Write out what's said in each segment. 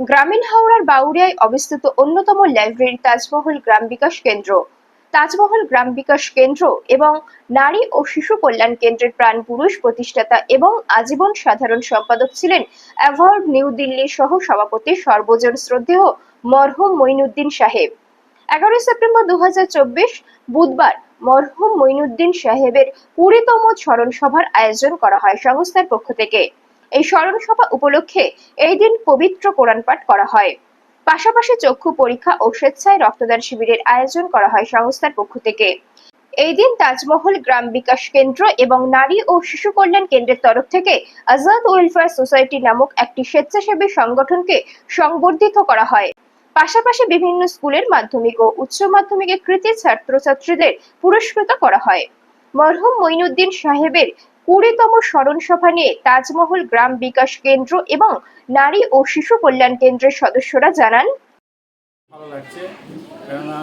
গ্রামীণ হাওড়ার বাউরিয়ায় অবস্থিত অন্যতম লাইব্রেরি তাজমহল গ্রাম বিকাশ কেন্দ্র। তাজমহল গ্রাম বিকাশ কেন্দ্র এবং নারী ও শিশু কল্যাণ কেন্দ্রের প্রাণ পুরুষ প্রতিষ্ঠাতা এবং আজীবন সাধারণ সম্পাদক ছিলেন অ্যাওয়ার্ড নিউ দিল্লির সহ সভাপতি সর্বজন শ্রদ্ধেয় মরহুম মঈনুদ্দিন সাহেব। এগারোই সেপ্টেম্বর দু হাজার চব্বিশ বুধবার মরহুম মঈনুদ্দিন সাহেবের কুড়িতম স্মরণ সভার আয়োজন করা হয় সংস্থার পক্ষ থেকে। এই স্মরণ সভা উপলক্ষে এই দিন পবিত্র কোরআন পাঠ করা হয়। পাশাপাশি চক্ষু পরীক্ষা ও স্বেচ্ছায় রক্তদান শিবিরের আয়োজন করা হয় সংস্থার পক্ষ থেকে। এই দিন তাজমহল, গ্রাম বিকাশ কেন্দ্র এবং নারী ও শিশু কল্যাণ কেন্দ্রের তরফ থেকে আজাদ ওয়েলফেয়ার সোসাইটি নামক একটি স্বেচ্ছাসেবী সংগঠনকে সংবর্ধিত করা হয়। পাশাপাশি বিভিন্ন স্কুলের মাধ্যমিক ও উচ্চ মাধ্যমিকের কৃতি ছাত্রছাত্রীদের পুরস্কৃত করা হয়। মরহুম মঈনুদ্দিন সাহেবের কুড়িতম স্মরণ সভা নিয়ে তাজমহল গ্রাম বিকাশ কেন্দ্র এবং নারী ও শিশু কল্যাণ কেন্দ্রের সদস্যরা জানান। ভালো লাগছে কেননা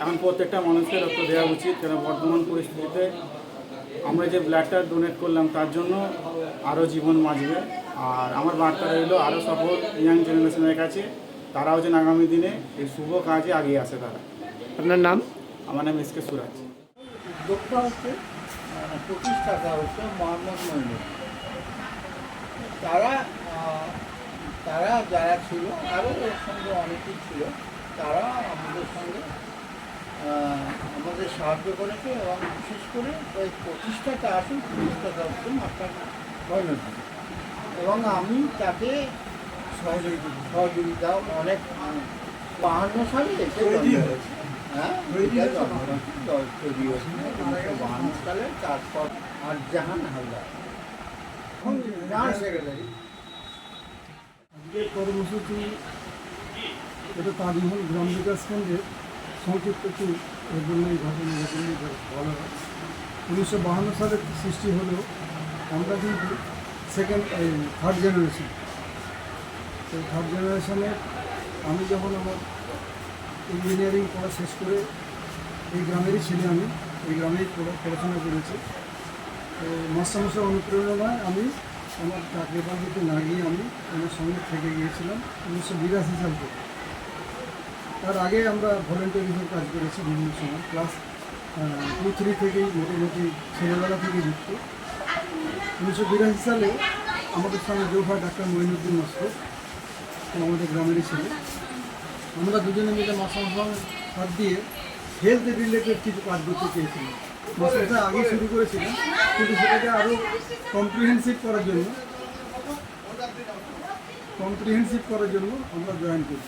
এখন প্রত্যেকটা মানুষকে রক্ত দেওয়া উচিত কেন বর্তমান পরিস্থিতিতে আমরা যে ব্লাডটা ডোনেট করলাম তার জন্য আরও জীবন বাঁচবে। আর আমার বার্তা রইল আরও সফল ইয়াং জেনারেশনের কাছে তারাও যেন আগামী দিনে এই শুভ কাজে এগিয়ে আসে তারা। আপনার নাম? আমার নাম এসকে সুরাজ। উদ্যোক্তা হচ্ছে প্রতিষ্ঠাতা হচ্ছে মোহাম্মদ মইনুল তারা তারা যারা ছিল, আরও এর সঙ্গে অনেকেই ছিল, তারা আমাদের সঙ্গে আমাদের সাহায্য করেছে এবং বিশেষ করে ওই প্রতিষ্ঠাতা আসুন প্রতিষ্ঠাতা হচ্ছে মাস্টার মইনুদ্দিন এবং আমি তাকে সহযোগিতা সহযোগিতা, অনেক বাহান্ন সালে তৈরি হয়েছে। সালে তারপর আর জাহান হালদার। এখন জেনারেল সেক্রেটারি আজকের কর্মসূচি এটা তাজমহল গ্রাম বিকাশ কেন্দ্রের সংক্ষিপ্ত একটু এর জন্যই ঘটনা এর জন্যই বলা হয় উনিশশো বাহান্ন সালে সৃষ্টি হলেও আমরা কিন্তু সেকেন্ড থার্ড জেনারেশন তো থার্ড জেনারেশনের আমি যখন আমার ইঞ্জিনিয়ারিং পড়া শেষ করে এই গ্রামেরই ছেলে আমি। এই গ্রামেই পড়া- পড়াশোনা করেছি। তো মাস্টারমশাই অনুপ্রেরণায় আমি আমার চাকরি বাকরিতে না গিয়ে আমি আমার সঙ্গে থেকে গিয়েছিলাম উনিশশো বিরাশি সাল থেকে। তার আগে আমরা ভলেন্টিয়ার হিসেবে কাজ করেছি বিভিন্ন সময়। ক্লাস টু থ্রি থেকেই মোটামুটি ছেলেবেলা থেকে যুক্ত। উনিশশো বিরাশি সালে আমাদের সঙ্গে যোগ হয় ডাক্তার মঈনুদ্দিন মাস্টার আমাদের গ্রামেরই ছিল। আমরা দুজনে মিলে মাস্টার হাত দিয়ে হেলথ রিলেটেড কিছু কাজ করতে চেয়েছিলাম। মাস্টারটা আগে শুরু করেছিলাম, কিন্তু সেটাকে আরও কম্প্রিহেন্সিভ করার জন্য কম্প্রিহেন্সিভ করার জন্য আমরা জয়েন করি।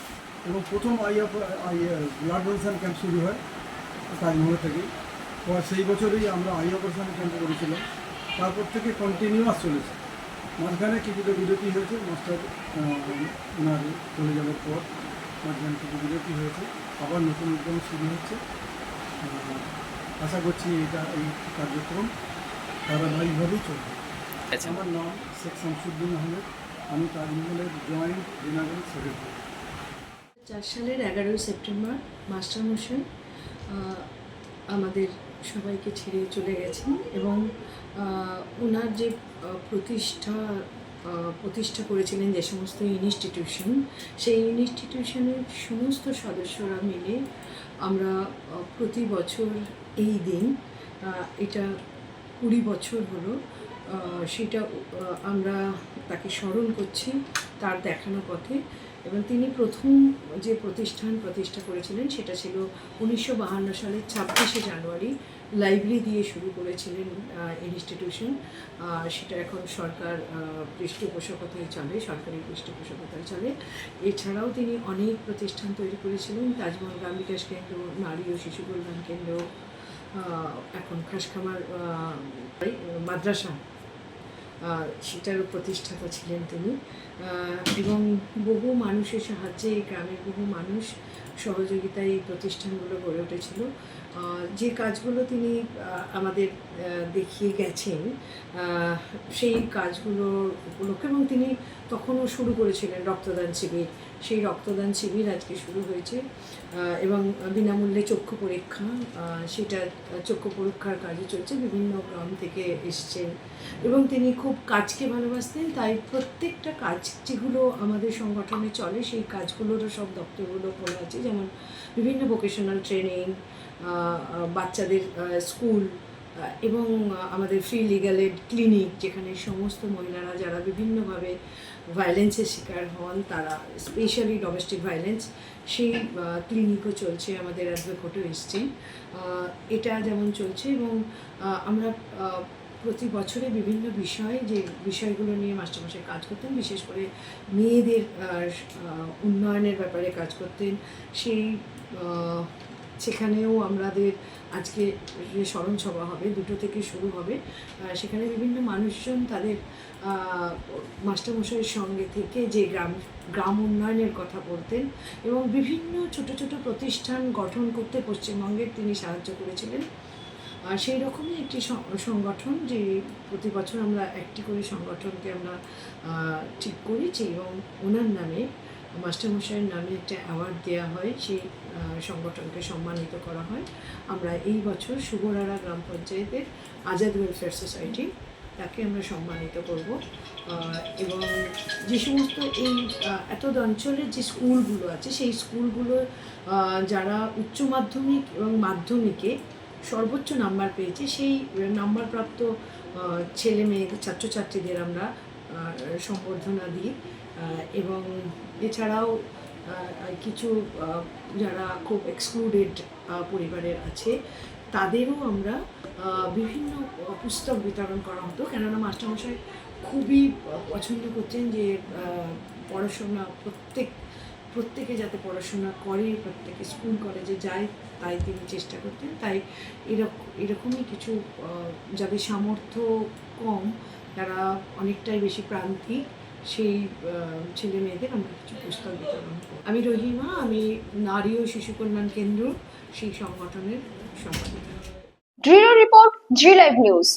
এবং প্রথম eye of eye blood donation camp শুরু হয় তাজমহল থেকে সেই বছরই আমরা আই অপারেশন ক্যাম্প করেছিলাম। তারপর থেকে কন্টিনিউয়াস চলেছে। মাঝখানে কিছুটা বিরতি হয়েছে, মাস্টার ওনার চলে যাওয়ার পর। মাঝখানে বিরতি হয়েছে আবার নতুন উদ্যম শুরু হচ্ছে। আশা করছি এটা এই কার্যক্রম ধারাবাহিকভাবেই চলবে। আচ্ছা। আমার নাম শেখ শামসুদ্দিন আহমেদ আমি তাজমহলের জয়েন্ট জেনারেল সেক্রেটারি। চার সালের এগারোই সেপ্টেম্বর মাস্টারমশাই আমাদের সবাইকে ছেড়ে চলে গেছেন এবং ওনার যে প্রতিষ্ঠা প্রতিষ্ঠা করেছিলেন যে সমস্ত ইনস্টিটিউশন সেই ইনস্টিটিউশনের সমস্ত সদস্যরা মিলে আমরা প্রতি বছর এই দিন এটা কুড়ি বছর হলো সেটা আমরা তাকে স্মরণ করছি তার দেখানো পথে এবং তিনি প্রথম যে প্রতিষ্ঠান প্রতিষ্ঠা করেছিলেন সেটা ছিল উনিশশো সালের ছাব্বিশে জানুয়ারি লাইব্রেরি দিয়ে শুরু করেছিলেন ইনস্টিটিউশন সেটা এখন সরকার পৃষ্ঠপোষকতায় চলে, সরকারি পৃষ্ঠপোষকতায় চলে। এছাড়াও তিনি অনেক প্রতিষ্ঠান তৈরি করেছিলেন। তাজমহল, গ্রাম বিকাশ কেন্দ্র, নারী ও শিশু কল্যাণ কেন্দ্র এখন খাসখামার মাদ্রাসা। সেটারও প্রতিষ্ঠাতা ছিলেন তিনি। এবং বহু মানুষের সাহায্যে এই গ্রামের বহু মানুষ সহযোগিতায় এই প্রতিষ্ঠানগুলো গড়ে উঠেছিল। যে কাজগুলো তিনি আমাদের দেখিয়ে গেছেন সেই কাজগুলো উপলক্ষে এবং তিনি তখনও শুরু করেছিলেন রক্তদান শিবির। সেই রক্তদান শিবির আজকে শুরু হয়েছে এবং বিনামূল্যে চক্ষু পরীক্ষা সেটা চক্ষু পরীক্ষার কাজে চলছে। বিভিন্ন গ্রাম থেকে এসছেন এবং তিনি খুব কাজকে ভালোবাসতেন তাই প্রত্যেকটা কাজ যেগুলো আমাদের সংগঠনে চলে সেই কাজগুলোরও সব দপ্তরগুলো খোলা আছে। যেমন বিভিন্ন ভোকেশনাল ট্রেনিং বাচ্চাদের স্কুল এবং আমাদের ফ্রি লিগাল এড ক্লিনিক যেখানে সমস্ত মহিলারা যারা বিভিন্নভাবে ভায়োলেন্সের শিকার হন তারা স্পেশালি ডোমেস্টিক ভায়োলেন্স সেই ক্লিনিকও চলছে আমাদের অ্যাডভোকেটও এসছেন। আহ, এটা যেমন চলছে এবং আমরা প্রতি বছরে বিভিন্ন বিষয়ে যে বিষয়গুলো নিয়ে মাস্টারমশাই কাজ করতেন, বিশেষ করে মেয়েদের উন্নয়নের ব্যাপারে কাজ করতেন, সেই সেখানেও আমাদের আজকে যে স্মরণ সভা হবে, দুটো থেকে শুরু হবে সেখানে বিভিন্ন মানুষজন তাদের মাস্টারমশাইয়ের সঙ্গে থেকে যে গ্রাম গ্রাম উন্নয়নের কথা বলতেন এবং বিভিন্ন ছোট ছোট প্রতিষ্ঠান গঠন করতে পশ্চিমবঙ্গের তিনি সাহায্য করেছিলেন। সেই রকমই একটি সংগঠন যে প্রতি বছর আমরা একটি করে সংগঠনকে আমরা ঠিক করেছি এবং ওনার নামে, মাস্টারমশাইয়ের নামে একটা অ্যাওয়ার্ড দেওয়া হয়, সেই সংগঠনকে সম্মানিত করা হয়। আমরা এই বছর সুগরারা গ্রাম পঞ্চায়েতের আজাদ ওয়েলফেয়ার সোসাইটি তাকে আমরা সম্মানিত করব। এবং যে সমস্ত এই এত অঞ্চলের যে স্কুলগুলো আছে, সেই স্কুলগুলো যারা উচ্চ মাধ্যমিক এবং মাধ্যমিকে সর্বোচ্চ নাম্বার পেয়েছে। সেই নাম্বারপ্রাপ্ত ছেলে মেয়ে, ছাত্রছাত্রীদের আমরা সম্বর্ধনা দিই। এবং এছাড়াও কিছু যারা খুব এক্সক্লুডেড পরিবারের আছে, তাদেরও আমরা বিভিন্ন পুস্তক বিতরণ করা হতো। কেননা মাস্টারমশাই খুবই পছন্দ করতেন যে পড়াশোনা প্রত্যেক প্রত্যেকে যাতে পড়াশোনা করে, প্রত্যেকে স্কুল কলেজে যায়, তাই তিনি চেষ্টা করতেন। তাই এরকম এরকমই কিছু যাদের সামর্থ্য কম, তারা অনেকটাই বেশি প্রান্তিক সেই ছেলে মেয়েদের আমরা কিছু পুস্তক বিতরণ আমি রহিমা, আমি নারী ও শিশু কল্যাণ কেন্দ্র, সেই সংগঠনের সম্পাদিকা। রিপোর্ট জি লাইভ নিউজ